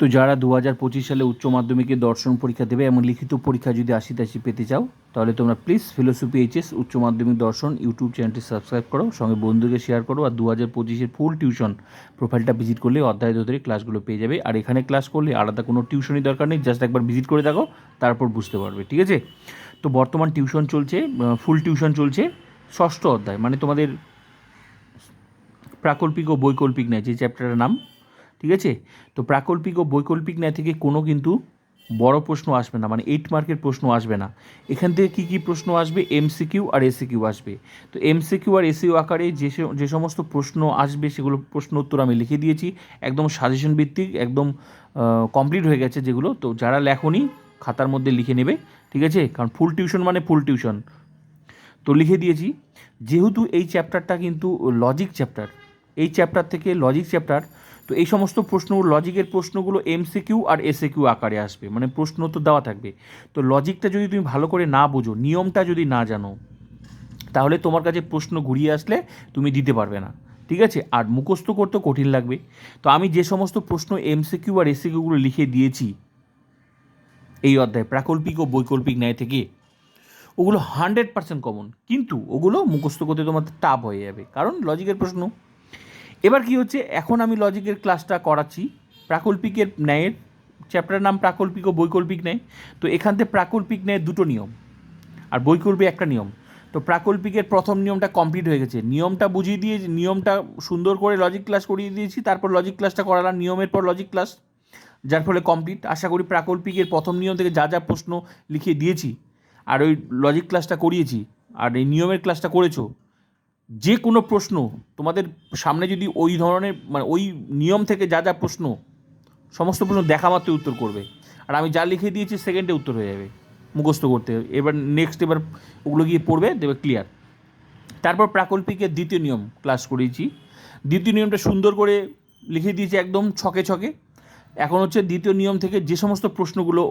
তো যারা দু হাজার পঁচিশ সালে উচ্চ মাধ্যমিকে দর্শন পরীক্ষা দেবে এবং লিখিত পরীক্ষা যদি আশি তাশি পেতে চাও, তাহলে তোমরা প্লিজ ফিলোসফি এইচএস উচ্চ মাধ্যমিক দর্শন ইউটিউব চ্যানেলটি সাবস্ক্রাইব করো, সঙ্গে বন্ধুকে শেয়ার করো আর দু হাজার পঁচিশের ফুল টিউশন প্রোফাইলটা ভিজিট করলে অধ্যায় ধরে ক্লাসগুলো পেয়ে যাবে। আর এখানে ক্লাস করলে আলাদা কোনো টিউশনই দরকার নেই জাস্ট একবার ভিজিট করে দেখো, তারপর বুঝতে পারবে, ঠিক আছে? তো বর্তমান টিউশন চলছে ফুল টিউশন চলছে ষষ্ঠ অধ্যায় মানে তোমাদের প্রাকল্পিক ও বৈকল্পিক ন্যায় যে চ্যাপ্টারের নাম। ঠিক আছে? তো প্রাকল্পিক ও বৈকল্পিক ন্যায় থেকে কোনো কিন্তু বড় প্রশ্ন আসবে না মানে এইট মার্কের প্রশ্ন আসবে না। এখান থেকে কী কী প্রশ্ন আসবে? এমসিকিউ আর এসিকিউ আসবে। তো এমসিকিউ আর এসিউ আকারে যে যে সমস্ত প্রশ্ন আসবে, সেগুলো প্রশ্ন উত্তর আমি লিখে দিয়েছি। একদম সাজেশন ভিত্তিক, একদম কমপ্লিট হয়ে গেছে যেগুলো। তো যারা লেখনি, খাতার মধ্যে লিখে নেবে, ঠিক আছে? কারণ ফুল টিউশন মানে ফুল টিউশন তো লিখে দিয়েছি। যেহেতু এই চ্যাপ্টারটা কিন্তু লজিক চ্যাপ্টার এই চ্যাপ্টার থেকে লজিক চ্যাপ্টার তো এই সমস্ত প্রশ্ন লজিকের প্রশ্নগুলো এমসিকিউ আর এসএকিউ আকারে আসবে। মানে প্রশ্ন তো দেওয়া থাকবে। তো লজিকটা যদি তুমি ভালো করে না বোঝো, নিয়মটা যদি না জানো, তাহলে তোমার কাছে প্রশ্ন ঘুরিয়ে আসলে তুমি দিতে পারবে না। ঠিক আছে? আর মুখস্থ করতে কঠিন লাগবে। তো আমি যে সমস্ত প্রশ্ন এমসিকিউ আর এসিকিউগুলো লিখে দিয়েছি, এই অধ্যায়, প্রাকল্পিক ও বৈকল্পিক ন্যায় থেকে, ওগুলো হান্ড্রেড পার্সেন্ট কমন কিন্তু ওগুলো মুখস্থ করতে তোমার টাফ হয়ে যাবে। কারণ লজিকের প্রশ্ন। এবার কি হচ্ছে? এখন আমি লজিকের ক্লাসটা করাচ্ছি। প্রাকল্পিকের ন্যায়ের চ্যাপ্টার নাম প্রাকল্পিক ও বৈকল্পিক ন্যায়। তো এখান থেকে প্রাকল্পিক ন্যায় দুটো নিয়ম। আর বৈকল্পিক একটা নিয়ম। তো প্রাকল্পিকের প্রথম নিয়মটা কমপ্লিট হয়ে গেছে। নিয়মটা বুঝিয়ে দিয়ে, নিয়মটা সুন্দর করে লজিক ক্লাস করিয়ে দিয়েছি। তারপর লজিক ক্লাসটা করালাম নিয়মের পর লজিক ক্লাস যার ফলে কমপ্লিট আশা করি প্রাকল্পিকের প্রথম নিয়ম থেকে যা যা প্রশ্ন লিখিয়ে দিয়েছি, আর ওই লজিক ক্লাসটা করিয়েছি, আর এই নিয়মের ক্লাসটা করেছ যে কোনো প্রশ্ন, তোমাদের সামনে যদি ওই ধরনের মানে ওই নিয়ম থেকে যা যা প্রশ্ন, সমস্ত প্রশ্ন দেখা মাত্রই উত্তর করবে। আর আমি যা লিখে দিয়েছি সেকেন্ডে উত্তর হয়ে যাবে, মুখস্থ করতে। এবার নেক্সট এবার ওগুলো গিয়ে পড়বে, দেবে ক্লিয়ার তারপর প্রাকল্পিকের দ্বিতীয় নিয়ম ক্লাস করিয়েছি। দ্বিতীয় নিয়মটা সুন্দর করে লিখে দিয়েছি একদম ছকে ছকে। এখন হচ্ছে দ্বিতীয় নিয়ম থেকে যে সমস্ত প্রশ্নগুলো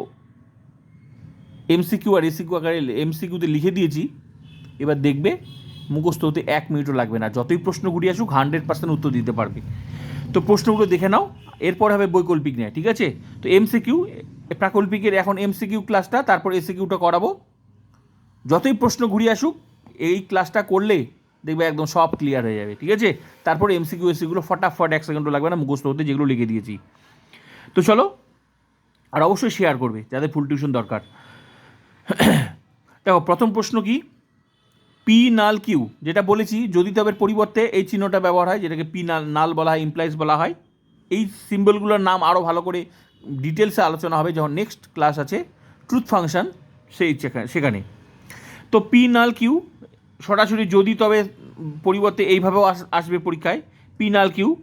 এমসিকিউ আর এসিকিউ আকারে এমসিকিউতে লিখে দিয়েছি, এবার দেখবে মুখস্থ হতে এক মিনিটও লাগবে না। যতই প্রশ্ন ঘুরিয়ে আসুক হান্ড্রেড পার্সেন্ট উত্তর দিতে পারবে। তো প্রশ্নগুলো দেখে নাও, এরপর হবে বৈকল্পিক নেয়, ঠিক আছে? তো এমসিকিউ প্রাকল্পিকের এখন এমসিকিউ ক্লাসটা তারপর এসিকিউটা করাবো। যতই প্রশ্ন ঘুরিয়ে আসুক, এই ক্লাসটা করলে দেখবে একদম সব ক্লিয়ার হয়ে যাবে, ঠিক আছে? তারপর এমসিকিউ এসিগুলো ফটাফট এক সেকেন্ডও লাগবে না, মুখস্থ হতে যেগুলো লিখে দিয়েছি। তো চলো, আর অবশ্যই শেয়ার করবে, যাদের ফুল টিউশন দরকার। দেখো, প্রথম প্রশ্ন কি? পি নাল কিউ, যেটা বলেছি, যদি তবের পরিবর্তে এই চিহ্নটা ব্যবহার হয়, যেটাকে পি নাল নাল বলা হয় ইমপ্লাইজ বলা হয়, এই সিম্বলগুলোর নাম আরও ভালো করে ডিটেলসে আলোচনা হবে, যখন নেক্সট ক্লাস আছে ট্রুথ ফাংশন সেই সেখা- সেখানে। তো পি নাল কিউ, সরাসরি যদি তবে পরিবর্তে এইভাবেও আস- আসবে পরীক্ষায়, পি নাল কিউ,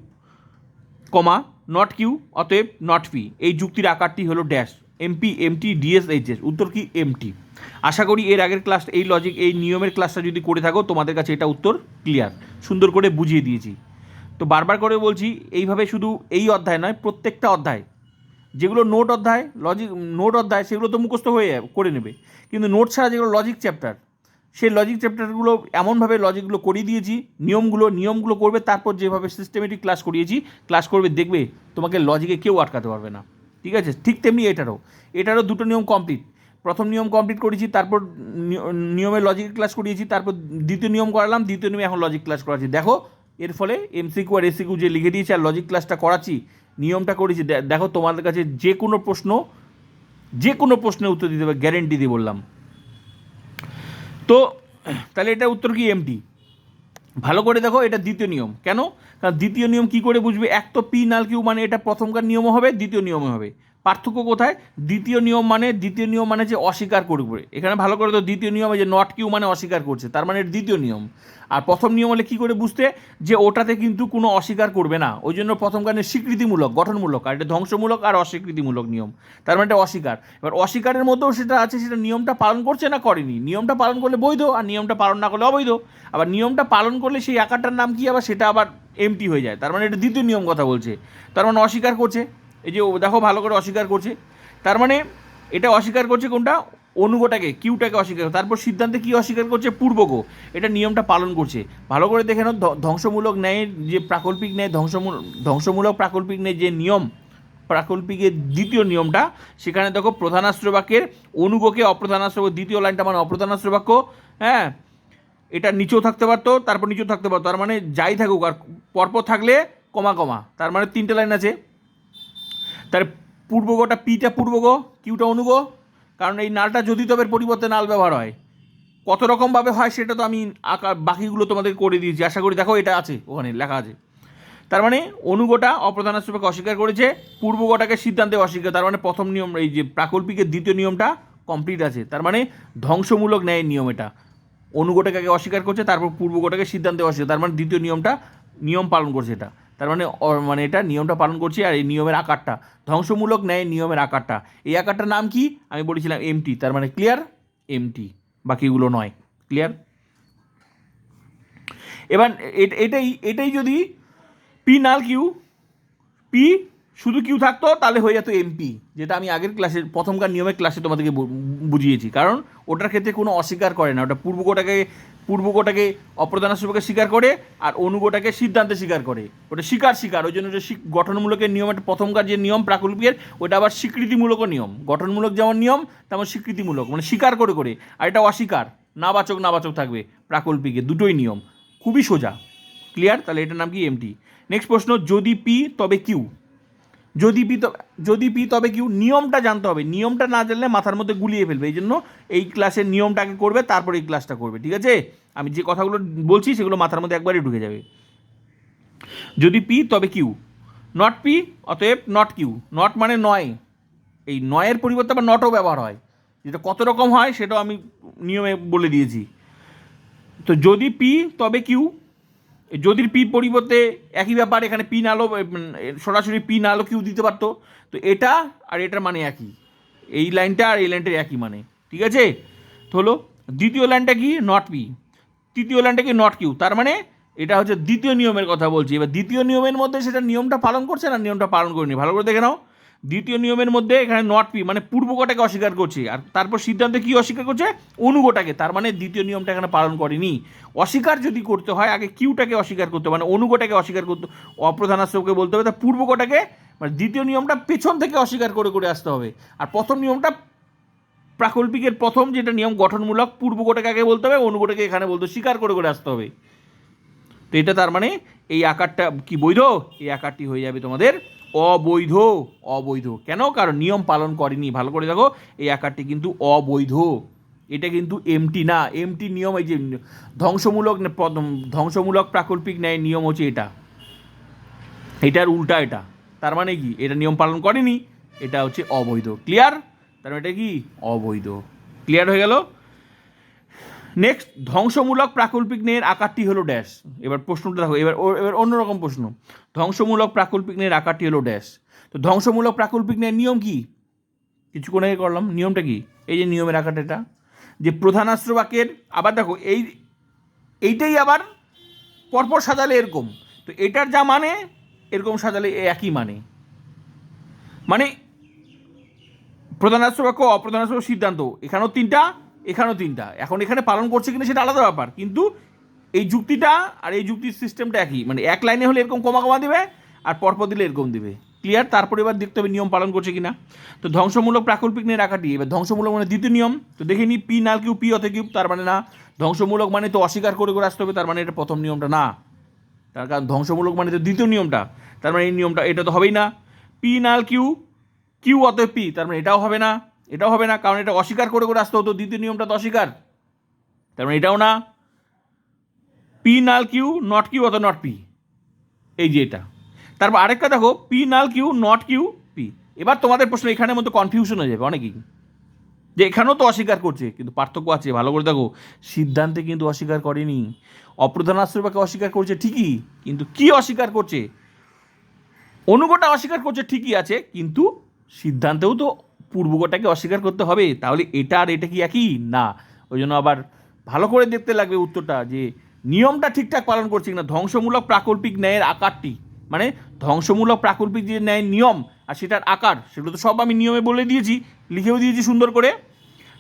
কমা নট কিউ, অতএব নট পি, এই যুক্তির আকারটি হলো ড্যাশ এমপি এমটি ডিএসএইচএস উত্তর কি এমটি আশা করি এর আগের ক্লাস এই লজিক এই নিয়মের ক্লাসটা যদি করে থাকো, তোমাদের কাছে এটা উত্তর ক্লিয়ার সুন্দর করে বুঝিয়ে দিয়েছি। তো বারবার করে বলছি, এইভাবে শুধু এই অধ্যায় নয়, প্রত্যেকটা অধ্যায়, যেগুলো নোট অধ্যায় লজিক নোট অধ্যায়, সেগুলো তো মুখস্থ হয়ে, করে নেবে। কিন্তু নোট ছাড়া যেগুলো লজিক চ্যাপ্টার সেই লজিক চ্যাপ্টারগুলো এমনভাবে লজিকগুলো করিয়ে দিয়েছি, নিয়মগুলো নিয়মগুলো করবে, তারপর যেভাবে সিস্টেমেটিক ক্লাস করিয়েছি ক্লাস করবে, দেখবে তোমাকে লজিকে কেউ আটকাতে পারবে না। ঠিক আছে? ঠিক তেমনি এটারও। এটারও দুটো নিয়ম কমপ্লিট প্রথম নিয়ম কমপ্লিট করেছি, তারপর নি- নিয়মের লজিক ক্লাস করিয়েছি, তারপর দ্বিতীয় নিয়ম করালাম, দ্বিতীয় নিয়মে এখন লজিক ক্লাস করাচ্ছি। দেখো, এর ফলে এমসিকিউ আর এসিকিউ যে লিখে দিয়েছি আর লজিক ক্লাসটা করাচ্ছি, নিয়মটা করেছি। দেখো তোমাদের কাছে যে কোনো প্রশ্ন, যে কোনো প্রশ্নের উত্তর দিতে পারবে গ্যারেন্টি দিয়ে বললাম। তো, তাহলে এটা উত্তর কি এমটি ভালো করে দেখো, এটা দ্বিতীয় নিয়ম। কেন? কারণ দ্বিতীয় নিয়ম কি করে বুঝবে? এক তো পি নাল কিউ মানে এটা প্রথমকার নিয়মও হবে, দ্বিতীয় নিয়মও হবে। পার্থক্য কোথায়? দ্বিতীয় নিয়ম মানে দ্বিতীয় নিয়ম মানে যে অস্বীকার করবে। এখানে ভালো করে তো দ্বিতীয় নিয়মে যে নট কিউ মানে অস্বীকার করছে, তার মানে দ্বিতীয় নিয়ম। আর প্রথম নিয়ম হলে কী করে বুঝতে? যে ওটাতে কিন্তু কোনো অস্বীকার করবে না। ওই জন্য প্রথম গানের স্বীকৃতিমূলক, গঠনমূলক, আর এটা ধ্বংসমূলক আর অস্বীকৃতিমূলক নিয়ম। তার মানে এটা অস্বীকার। এবার অস্বীকারের মধ্যেও সেটা আছে, সেটা নিয়মটা পালন করছে না করেনি। নিয়মটা পালন করলে বৈধ, আর নিয়মটা পালন না করলে অবৈধ। আবার নিয়মটা পালন করলে সেই আকারটার নাম কি? আবার সেটা আবার এমটি হয়ে যায়। তার মানে এটা দ্বিতীয় নিয়ম কথা বলছে। তার মানে অস্বীকার করছে। এই যে দেখো ভালো করে অস্বীকার করছে। তার মানে এটা অস্বীকার করছে কোনটা? অনুগটাকে, কিউটাকে অস্বীকার তারপর সিদ্ধান্তে কি অস্বীকার করছে? পূর্বকও এটা নিয়মটা পালন করছে। ভালো করে দেখে নাও ধ্বংসমূলক ন্যায়ের যে প্রাকল্পিক ন্যায় ধ্বংসমূলক ধ্বংসমূলক প্রাকল্পিক ন্যায় যে নিয়ম, প্রাকল্পিকের দ্বিতীয় নিয়মটা, সেখানে দেখো প্রধানাশ্র বাক্যের অনুগকে অপ্রধানাশ্র দ্বিতীয় লাইনটা মানে অপ্রধানাশ্র বাক্য হ্যাঁ? এটা নিচেও থাকতে পারতো, তারপর নিচেও থাকতে পারতো। তার মানে যাই থাকুক, আর পরপর থাকলে কমা কমা। তার মানে তিনটে লাইন আছে। তার পূর্বগটা পিটা পূর্বগ কিউটা অনুগ কারণ এই নালটা যদি তবের পরিবর্তে নাল ব্যবহার হয়, কত রকমভাবে হয় সেটা তো আমি আঁকা বাকিগুলো তোমাদের করে দিয়েছি। আশা করি দেখো এটা আছে, ওখানে লেখা আছে। তার মানে অনুগটা অপ্রধানাশ্রমকে অস্বীকার করেছে পূর্বগটাকে সিদ্ধান্তে অস্বীকার, তার মানে প্রথম নিয়ম, এই যে প্রাকল্পিকের দ্বিতীয় নিয়মটা কমপ্লিট আছে। তার মানে ধ্বংসমূলক ন্যায়ের নিয়ম এটা। অনুগটাকে অস্বীকার করছে, তারপর পূর্বগটাকে সিদ্ধান্তে অস্বীকার, তার মানে দ্বিতীয় নিয়মটা, নিয়ম পালন করছে এটা। তার মানে মানে এটা নিয়মটা পালন করছি আর এই নিয়মের আকারটা। ধ্বংসমূলক ন্যায়ের নিয়মের আকারটা। এই আকারটার নাম কি? আমি বলেছিলাম এমটি তার মানে ক্লিয়ার এমটি বাকিগুলো নয়। ক্লিয়ার এবার এটাই এটাই যদি পি নাল কিউ পি শুধু কিউ থাকতো, তাহলে হয়ে যেত এমপি যেটা আমি আগের ক্লাসে প্রথমকার নিয়মের ক্লাসে তোমাদেরকে বুঝিয়েছি। কারণ ওটার ক্ষেত্রে কোনো অস্বীকার করে না। ওটা পূর্বকোটাকে পূর্বকোটাকে অপ্রধানাশ্রমকে স্বীকার করে আর অনুগোটাকে সিদ্ধান্তে স্বীকার করে। ওটা স্বীকার স্বীকার। ওই জন্য গঠনমূলকের নিয়ম, একটা প্রথমকার যে নিয়ম প্রাকল্পিকের, ওটা আবার স্বীকৃতিমূলকও নিয়ম। গঠনমূলক যেমন নিয়ম, তেমন স্বীকৃতিমূলক। মানে স্বীকার করে করে। আর এটা অস্বীকার। নাবাচক নাবাচক থাকবে প্রাকল্পিকে। দুটোই নিয়ম। খুবই সোজা। ক্লিয়ার? তাহলে এটার নাম কি? এমটি নেক্সট প্রশ্ন, যদি পি তবে কিউ যদি পি তবে যদি পি তবে কিউ নিয়মটা জানতে হবে। নিয়মটা না জানলে মাথার মধ্যে গুলিয়ে ফেলবে। এই জন্য এই ক্লাসের নিয়মটাকে করবে, তারপর এই ক্লাসটা করবে। ঠিক আছে? আমি যে কথাগুলো বলছি সেগুলো মাথার মধ্যে একবারই ঢুকে যাবে। যদি পি তবে কিউ। নট পি, অতএব নট কিউ। নট মানে নয়। এই নয়ের পরিবর্তে আবার নটও ব্যবহার হয়। যেটা কত রকম হয় সেটাও আমি নিয়মে বলে দিয়েছি। তো যদি পি তবে কিউ যদির পি পরিবর্তে একই ব্যাপার, এখানে পি নালো সরাসরি পি নালো কিউ দিতে পারতো। তো এটা আর এটার মানে একই। এই লাইনটা আর এই লাইনটার একই মানে। ঠিক আছে? তো হলো দ্বিতীয় লাইনটা কি? নট পি তৃতীয় লাইনটা কি? নট কিউ তার মানে এটা হচ্ছে দ্বিতীয় নিয়মের কথা বলছি। এবার দ্বিতীয় নিয়মের মধ্যে সেটা নিয়মটা পালন করছে না নিয়মটা পালন করেনি? ভালো করে দেখে নাও। দ্বিতীয় নিয়মের মধ্যে এখানে নট পি মানে পূর্বকটাকে অস্বীকার করছে। আর তারপর সিদ্ধান্তে কি অস্বীকার করছে? অনুগটাকে। তার মানে দ্বিতীয় নিয়মটা এখানে পালন করেনি। অস্বীকার যদি করতে হয়, আগে কিউটাকে অস্বীকার করতে মানে অনুগটাকে অস্বীকার করতে অপ্রধানাশ্রমকে বলতে হবে তা পূর্বকটাকে মানে দ্বিতীয় নিয়মটা পেছন থেকে অস্বীকার করে করে আসতে হবে। আর প্রথম নিয়মটা প্রাকল্পিকের প্রথম যেটা নিয়ম গঠনমূলক পূর্বকটাকে আগে বলতে হবে, অনুগটাকে এখানে বলতে স্বীকার করে করে আসতে হবে। তো এটা তার মানে এই আকারটা কি বৈধ? এই আকারটি হয়ে যাবে তোমাদের অবৈধ অবৈধ। কেন? কারণ নিয়ম পালন করেনি। ভালো করে দেখো, এই আকারটি কিন্তু অবৈধ। এটা কিন্তু এমটি না। এমটি নিয়ম এই যে ধ্বংসমূলক ধ্বংসমূলক প্রাকল্পিক ন্যায় নিয়ম হচ্ছে এটা। এটার উল্টা এটা। তার মানে কি? এটা নিয়ম পালন করেনি, এটা হচ্ছে অবৈধ। ক্লিয়ার তার মানে এটা কি? অবৈধ। ক্লিয়ার হয়ে গেল? নেক্সট ধ্বংসমূলক প্রাকল্পিক ন্যায়ের আকারটি হলো ড্যাশ এবার প্রশ্নটা দেখো, এবার এবার অন্যরকম প্রশ্ন। ধ্বংসমূলক প্রাকল্পিক ন্যায়ের আকারটি হলো ড্যাশ তো ধ্বংসমূলক প্রাকল্পিক ন্যায়ের নিয়ম কি? কিছুক্ষণ আগে করলাম, নিয়মটা কি? এই যে নিয়মের আকারটা এটা। যে প্রধানাস্ত্র বাক্যের, আবার দেখো, এই এইটাই আবার পরপর সাজালে এরকম। তো এটার যা মানে এরকম সাজালে একই মানে। মানে প্রধান প্রধানাস্ত্র বাক্য, অপ্রধানাস্ত্র সিদ্ধান্ত। এখানেও তিনটা এখানেও তিনটা। এখন এখানে পালন করছে কিনা সেটা আলাদা ব্যাপার। কিন্তু এই যুক্তিটা আর এই যুক্তির সিস্টেমটা একই। মানে এক লাইনে হলে এরকম কমা কমা দেবে আর পরপর দিলে এরকম দিবে। ক্লিয়ার তারপরে এবার দেখতে হবে নিয়ম পালন করছে কিনা। তো ধ্বংসমূলক প্রাকল্পিক নিয়ে রাখাটি এবার ধ্বংসমূলক মানে দ্বিতীয় নিয়ম। তো দেখে নি, পি নাল কিউ পি অতে কিউ তার মানে না, ধ্বংসমূলক মানে তো অস্বীকার করে করে আসতে হবে, তার মানে এটা প্রথম নিয়মটা না। তার কারণ ধ্বংসমূলক মানে তো দ্বিতীয় নিয়মটা। তার মানে এই নিয়মটা, এটা তো হবেই না। পি নাল কিউ কিউ অতএব পি, তার মানে এটাও হবে না। এটাও হবে না, কারণ এটা অস্বীকার করে করে আসতে হতো, দ্বিতীয় নিয়মটা তো অস্বীকার। তার মানে এটাও না। পি নাল কিউ, নট কিউ অত নট পি। এই যে এটা। তারপর আরেকটা দেখো, পি নাল কিউ, নট কিউ, পি। এবার তোমাদের প্রশ্ন এখানের মধ্যে কনফিউশন হয়ে যাবে অনেকেই। যে এখানেও তো অস্বীকার করছে, কিন্তু পার্থক্য আছে। ভালো করে দেখো, সিদ্ধান্তে কিন্তু অস্বীকার করেনি। অপ্রধান অপ্রধানাশ্রয়কে অস্বীকার করছে ঠিকই, কিন্তু কি অস্বীকার করছে? অনুগটা অস্বীকার করছে ঠিকই আছে, কিন্তু সিদ্ধান্তেও তো পূর্বগটাকে অস্বীকার করতে হবে, তাহলে এটা আর এটা কি একই? না। ওই জন্য আবার ভালো করে দেখতে লাগবে উত্তরটা যে নিয়মটা ঠিকঠাক পালন করছে কিনা। ধ্বংসমূলক প্রাকল্পিক ন্যায়ের আকারটি মানে ধ্বংসমূলক প্রাকল্পিক যে ন্যায়ের নিয়ম আর সেটার আকার, সেগুলো তো সব আমি নিয়মে বলে দিয়েছি, লিখেও দিয়েছি সুন্দর করে।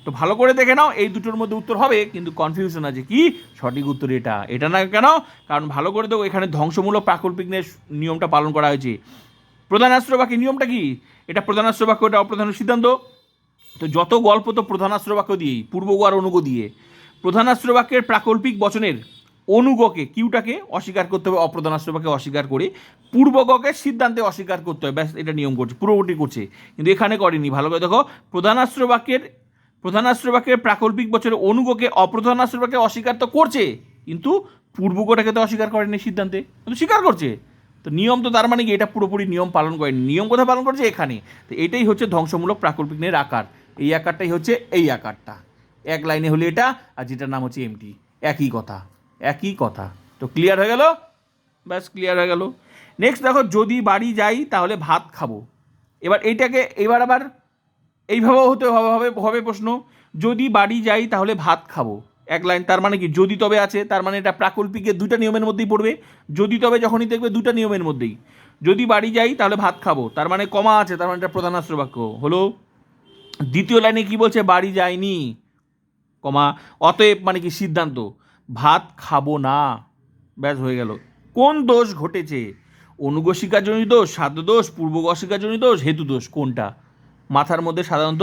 তো ভালো করে দেখে নাও, এই দুটোর মধ্যে উত্তর হবে, কিন্তু কনফিউশন আছে কি? সঠিক উত্তর এটা। এটা না কেন? কারণ ভালো করে দেখো, এখানে ধ্বংসমূলক প্রাকল্পিক নিয়মটা পালন করা হয়েছে। প্রধানাস্ত্র বাক্য নিয়মটা কি? এটা প্রধানাস্ত্র বাক্য এটা অপ্রধান সিদ্ধান্ত। তো যত গল্প তো প্রধানাস্ত্র বাক্য দিয়েই পূর্বগ আর অনুগ দিয়ে। প্রধানাস্ত্র বাক্যের প্রাকল্পিক বচনের অনুগকে, কিউটাকে অস্বীকার করতে হবে অপ্রধানাস্ত্র বাক্যে অস্বীকার করে। পূর্বগকে সিদ্ধান্তে অস্বীকার করতে হবে, ব্যাস, এটা নিয়ম করছে পূর্ববর্তী করছে। কিন্তু এখানে করেনি ভালো করে দেখো। প্রধানাস্ত্র বাক্যের প্রধানাস্ত্র বাক্যের প্রাকল্পিক বছরের অনুগকে অপ্রধানাস্ত্র বাক্যে অস্বীকার তো করছে, কিন্তু পূর্বগটাকে তো অস্বীকার করেনি সিদ্ধান্তে, কিন্তু স্বীকার করছে। তো নিয়ম তো তার মানে কি? এটা পুরোপুরি নিয়ম পালন করে নিয়ম কোথায় পালন করছে? এখানে। তো এটাই হচ্ছে ধ্বংসমূলক প্রাকল্পিক নের আকার। এই আকারটাই হচ্ছে এই আকারটা। এক লাইনে হলে এটা, আর যেটার নাম হচ্ছে এমটি একই কথা। একই কথা। তো ক্লিয়ার হয়ে গেল? ব্যাস ক্লিয়ার হয়ে গেল। নেক্সট দেখো, যদি বাড়ি যাই, তাহলে ভাত খাব। এবার এইটাকে, এবার আবার এইভাবেও হতে হবে হবে প্রশ্ন। যদি বাড়ি যাই, তাহলে ভাত খাব। এক লাইন, তার মানে কি? যদি তবে আছে, তার মানে এটা প্রাকল্পিকের দুটা নিয়মের মধ্যেই পড়বে। যদি তবে যখনই দেখবে দুটা নিয়মের মধ্যেই। যদি বাড়ি যাই, তাহলে ভাত খাব। তার মানে কমা আছে, তার মানে এটা প্রধানাস্ত্র বাক্য হলো, দ্বিতীয় লাইনে কি বলছে? বাড়ি যায়নি কমা। অতএব মানে কি? সিদ্ধান্ত। ভাত খাব না। ব্যাস, হয়ে গেল। কোন দোষ ঘটেছে? অনুগশিকাজনিত দোষ সাধ্য দোষ পূর্বগশিকাজনিত দোষ হেতু দোষ, কোনটা? মাথার মধ্যে সাধারণত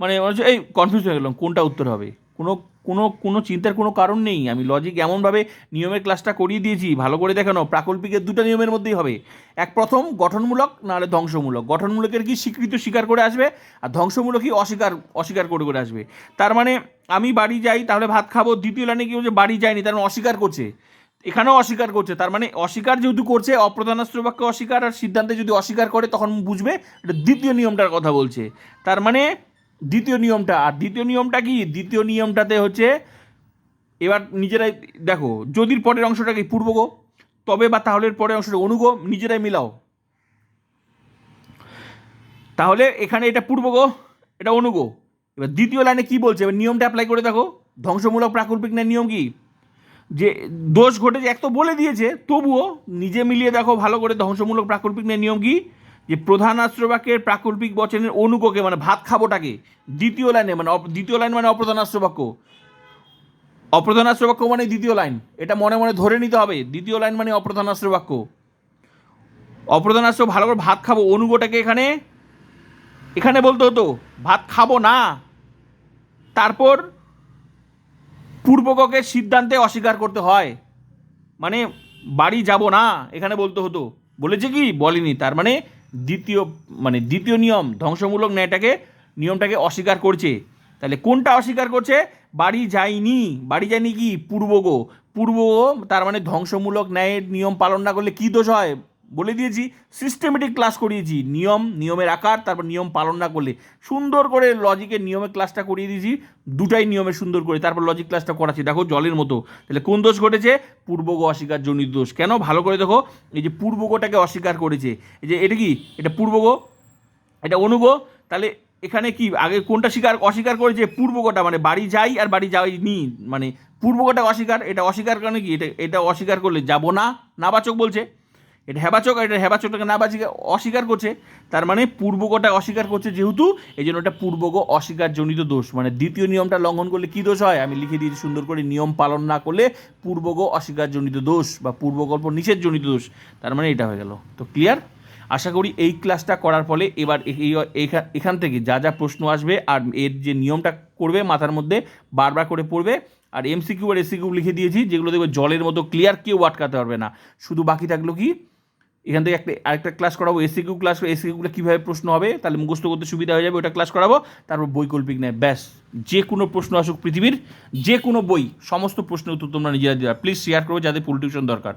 মানে এই কনফিউজ হয়ে গেলাম, কোনটা উত্তর হবে? কোনো কোনো কোনো চিন্তার কোনো কারণ নেই। আমি লজিক এমনভাবে নিয়মের ক্লাসটা করিয়ে দিয়েছি, ভালো করে দেখানো প্রাকল্পিকের দুটো নিয়মের মধ্যেই হবে। এক প্রথম, গঠনমূলক, নাহলে ধ্বংসমূলক। গঠনমূলকের কি স্বীকৃত স্বীকার করে আসবে, আর ধ্বংসমূলকই অস্বীকার অস্বীকার করে করে আসবে। তার মানে আমি বাড়ি যাই, তাহলে ভাত খাব, দ্বিতীয় লাইনে কি হচ্ছে বাড়ি যায়নি, তার মানে অস্বীকার করছে। এখানেও অস্বীকার করছে, তার মানে অস্বীকার যেহেতু করছে অপ্রধানাস্ত্র বাক্য অস্বীকার, আর সিদ্ধান্তে যদি অস্বীকার করে, তখন বুঝবে, এটা দ্বিতীয় নিয়মটার কথা বলছে। তার মানে দ্বিতীয় নিয়মটা, আর দ্বিতীয় নিয়মটা কি? দ্বিতীয় নিয়মটাতে হচ্ছে, এবার নিজেরাই দেখো, যদির পরের অংশটা কি পূর্বগ তবে বা তাহলে পরের অংশটা অনুগ নিজেরাই মিলাও। তাহলে এখানে এটা পূর্বগ এটা অনুগ এবার দ্বিতীয় লাইনে কি বলছে? এবার নিয়মটা অ্যাপ্লাই করে দেখো। ধ্বংসমূলক প্রাকল্পিক ন্যায় নিয়ম কি? যে দোষ ঘটেছে, এক তো বলে দিয়েছে, তবুও নিজে মিলিয়ে দেখো, ভালো করে ধ্বংসমূলক প্রাকল্পিক নিয়ম কি? যে প্রধান আশ্রবাক্যের প্রাকল্পিক বচনের অনুককে মানে ভাত খাবোটাকে, দ্বিতীয় লাইনে মানে দ্বিতীয় লাইন মানে অপ্রধান আশ্রবাক্য। অপ্রধান আশ্রবাক্য মানে দ্বিতীয় লাইন। এটা মনে মনে ধরে নিতে হবে। দ্বিতীয় লাইন মানে অপ্রধান আশ্রবাক্য। অপ্রধান আশ্র ভালো করে ভাত খাব, অনুগটাকে এখানে এখানে বলতে হতো, ভাত খাব না। তারপর পূর্বককে সিদ্ধান্তে অস্বীকার করতে হয়। মানে বাড়ি যাব না, এখানে বলতে হতো। বলেছে কি? বলেনি। তার মানে দ্বিতীয় মানে দ্বিতীয় নিয়ম, ধ্বংসমূলক ন্যায়টাকে, নিয়মটাকে অস্বীকার করছে। তাহলে কোনটা অস্বীকার করছে? বাড়ি যায়নি। বাড়ি যায়নি কি? পূর্বগ। পূর্ব তার মানে ধ্বংসমূলক ন্যায়ের নিয়ম পালন না করলে কী দোষ হয়? বলে দিয়েছি সিস্টেমেটিক ক্লাস করিয়েছি। নিয়ম, নিয়মের আকার, তারপর নিয়ম পালন না করলে সুন্দর করে লজিকের নিয়মের ক্লাসটা করিয়ে দিয়েছি, দুটাই নিয়মের সুন্দর করে, তারপর লজিক ক্লাসটা করাচ্ছি। দেখো, জলের মতো। তাহলে কোন দোষ ঘটেছে? পূর্বগ অস্বীকার জনিত দোষ। কেন? ভালো করে দেখো, এই যে পূর্বগটাকে অস্বীকার করেছে, এই যে এটা কি? এটা পূর্বগ এটা অনুগ তাহলে এখানে কি? আগে কোনটা স্বীকার, অস্বীকার করেছে? পূর্বগটা মানে বাড়ি যাই আর বাড়ি যাইনি মানে পূর্ব পূর্বগটা অস্বীকার, এটা অস্বীকার কারণে কি? এটা এটা অস্বীকার করলে যাব না? নাবাচক বলছে। এটা হেবাচক এটা হেবাচকটাকে নাবাচিক অস্বীকার করছে, তার মানে পূর্বগটা অস্বীকার করছে যেহেতু, এই জন্য এটা পূর্বগ অস্বীকারজনিত দোষ। মানে দ্বিতীয় নিয়মটা লঙ্ঘন করলে কী দোষ হয়? আমি লিখে দিয়েছি সুন্দর করে, নিয়ম পালন না করলে পূর্বগ অস্বীকারজনিত দোষ বা পূর্বকল্প নিষেধজনিত দোষ। তার মানে এটা হয়ে গেল। তো ক্লিয়ার আশা করি এই ক্লাসটা করার ফলে এবার এখান থেকে যা যা প্রশ্ন আসবে আর এর যে নিয়মটা করবে মাথার মধ্যে বারবার করে পড়বে। আর এমসিকিউ আর এসিকিউ লিখে দিয়েছি, যেগুলো দেখবে জলের মতো ক্লিয়ার কেউ আটকাতে পারবে না। শুধু বাকি থাকল কি? এখান থেকে একটা, আরেকটা ক্লাস করাবো এসিকিউ ক্লাস এসিকিউগুলো কীভাবে প্রশ্ন হবে, তাহলে মুখস্থ করতে সুবিধা হয়ে যাবে, ওটা ক্লাস করাবো, তারপর বৈকল্পিক নেয় ব্যাস। যে কোনো প্রশ্ন আসুক পৃথিবীর, যে কোনো বই, সমস্ত প্রশ্নের উত্তর তোমরা নিজেরা দিবা। প্লিজ শেয়ার করো যাদের পলিটিউশন টিউশন দরকার।